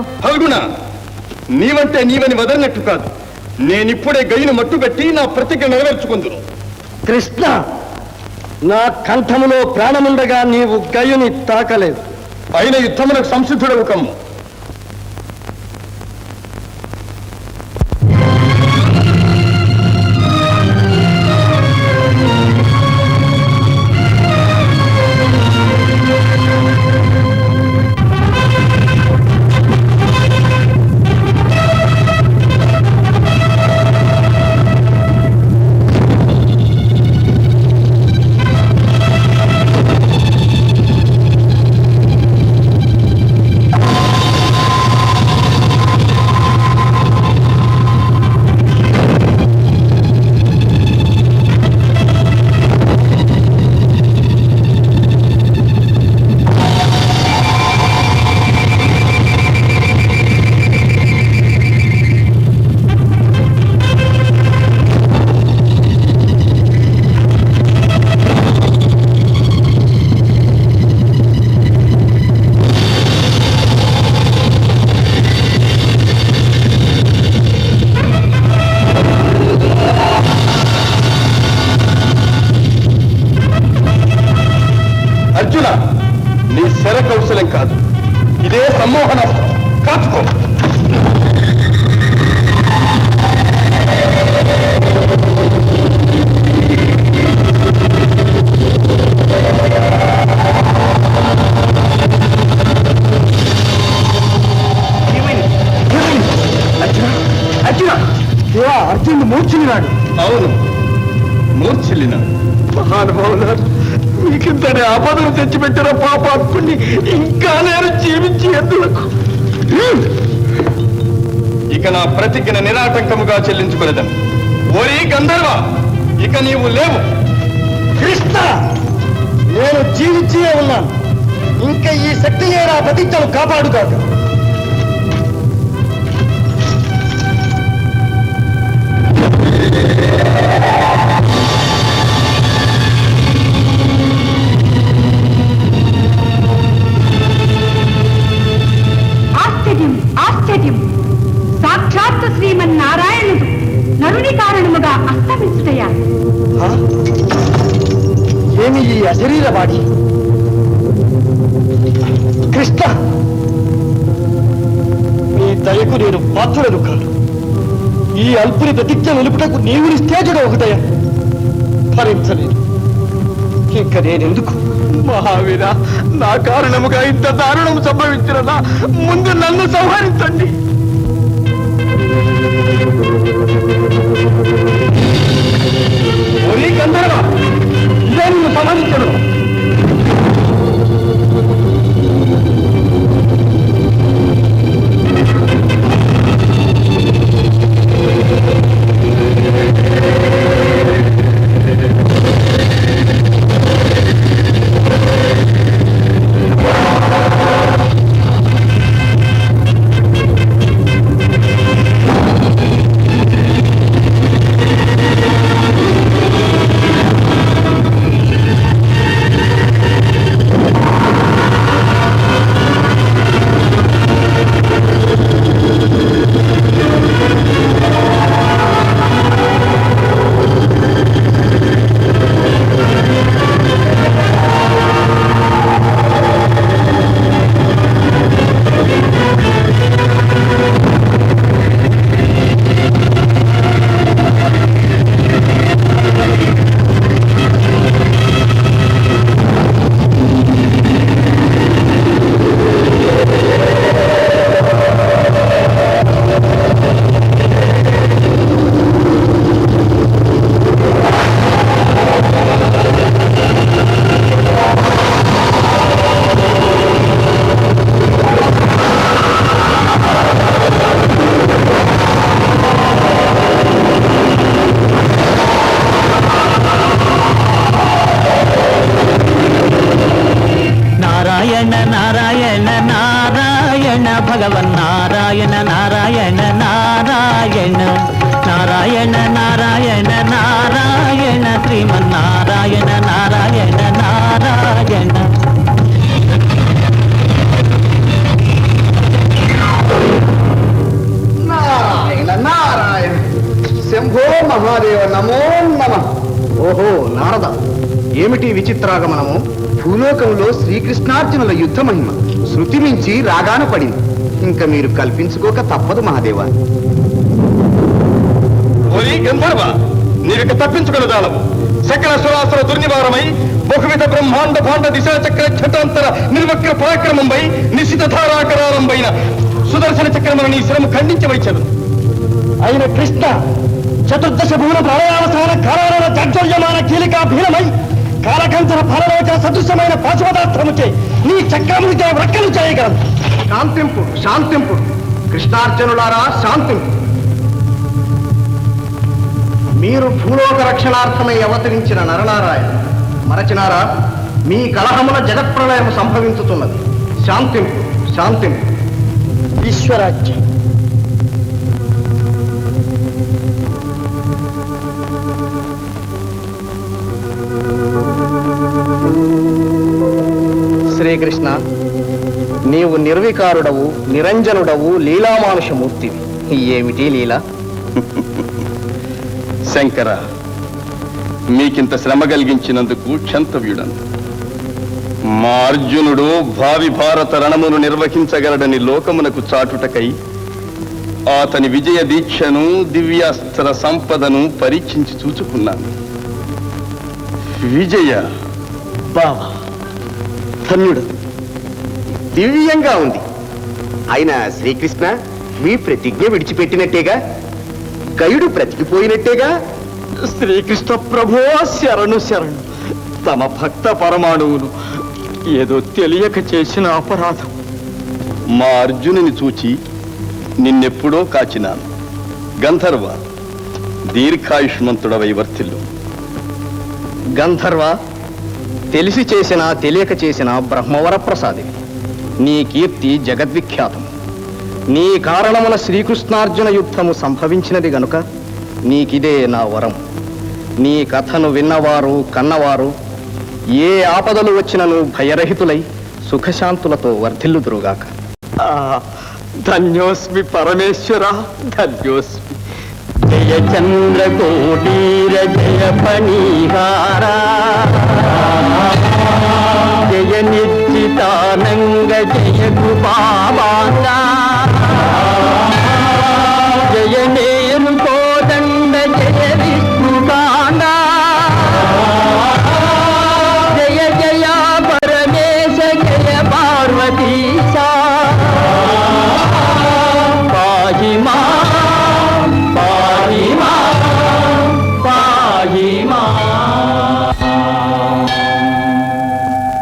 ఫల్గుణ నీవంటే నీవని వదలనట్టు కాదు. నేనిప్పుడే గయ్యను మట్టుబెట్టి నా ప్రతిజ్ఞ నెరవేర్చుకుందును. కృష్ణ నా కంఠములో ప్రాణముండగా నీవు గయుని తాకలేదు. అయిన యుద్ధమునకు సంసిద్ధుడవు కమ్ము. అర్జున! దేవా అర్జునుడు మూర్చున్నాడు అవును. మూర్ఛిల్లిన మహానుభావులారు మీకింతటి ఆపదలు తెచ్చిపెట్టిన పాపాత్ముని ఇంకా నేను జీవించి ఎందులకు? ఇక నా ప్రతిజ్ఞ నిరాటంకముగా చెల్లించుకునేదను ఓరి గంధర్వ ఇక నీవు లేవు. కృష్ణ నేను జీవించే ఉన్నాను. ఇంకా ఈ శక్తి నా ప్రతిజ్ఞను కాపాడుగాక. ఏమి ఈ కృష్ణ నీ దయకు నేను పాత్రుడను కాను ఈ అల్పుని ప్రతిజ్ఞ నిలుపుటకు నీవు నిస్తేజుడు ఒకటయ భరించలేదు. ఇంక నేనెందుకు? మహావీర నా కారణముగా ఇంత దారుణం సంభవించిన ముందు నన్ను సంహరించండి. నమో నమ. ఓహో నారద. ఏమిటి విచిత్రాగమనము? భూలోకంలో శ్రీకృష్ణార్జునుల యుద్ధ మహిమ. శృతి మించి రాగాన పడింది. ఇంకా మీరు కల్పించుకోక తప్పదు మహాదేవ. గంధర్వ నీవిక తప్పించుకుని దానవు సకల సురాసుర దుర్నివారమై బహువిధ బ్రహ్మాండ భాండ దిశా చక్ర ఛటాంతర నిర్వక్ర పరాక్రమంపై నిశిత ధారాకరాలంపైన సుదర్శన చక్రమును నీ శిరము ఖండించి వచ్చదు అయిన కృష్ణ చతుర్దశ భూల ప్రళయావసాన కాలాల జడ్జర్యమాన కీలికా భీలమై కాలకంచన ఫలలోచన సదృశ్యమైన పాశుపదార్థముచే నీ చక్రమునిచే వ్రక్కలు చేయగలదు శాంతింపు శాంతింపు. కృష్ణార్జునులారా శాంతింపు. మీరు భూలోక రక్షణార్థమై అవతరించిన నరనారాయణ మరచినారా? మీ కలహముల జగత్ప్రళయం సంభవించుతున్నది. శాంతింపు శాంతింపు. ఈశ్వరాజ్యం. శ్రీకృష్ణ నీవు నిర్వికారుడవు నిరంజనుడవు లీలామానుషమూర్తివి. ఏమిటి లీల? శంకర మీకింత శ్రమ కలిగించినందుకు క్షంతవ్యుడను. మా అర్జునుడు భావి భారత రణమును నిర్వహించగలడని లోకమునకు చాటుటకై అతని విజయ దీక్షను దివ్యాస్త్ర సంపదను పరీక్షించి చూచుకున్నాను. విజయ? బావా ధన్యుడు. దివ్యంగా ఉంది. అయినా శ్రీకృష్ణ మీ ప్రతిజ్ఞ విడిచిపెట్టినట్టేగా? గయుడు బ్రతికిపోయినట్టేగా? శ్రీకృష్ణ ప్రభో శరణు శరణు. తమ భక్త పరమాణువును ఏదో తెలియక చేసిన అపరాధం. మా అర్జునుని చూచి నిన్నెప్పుడో కాచినాను. గంధర్వ దీర్ఘాయుష్మంతుడవై వర్తిల్లు. గంధర్వ తెలిసి చేసిన తెలియక చేసిన బ్రహ్మవరప్రసాది నీ కీర్తి జగద్విఖ్యాతం. నీ కారణమున శ్రీకృష్ణార్జున యుద్ధము సంభవించినది గనుక నీకిదే నా వరం. నీ కథను విన్నవారు కన్నవారు ఏ ఆపదలు వచ్చినను భయరహితులై సుఖశాంతులతో వర్ధిల్లుదురుగాక. ధన్యోస్మి పరమేశ్వర ధన్యోస్మి. జయ చంద్ర కోటీర జయ పణిహారా జయ నిశ్చితానంగ జయ కృపాబాగా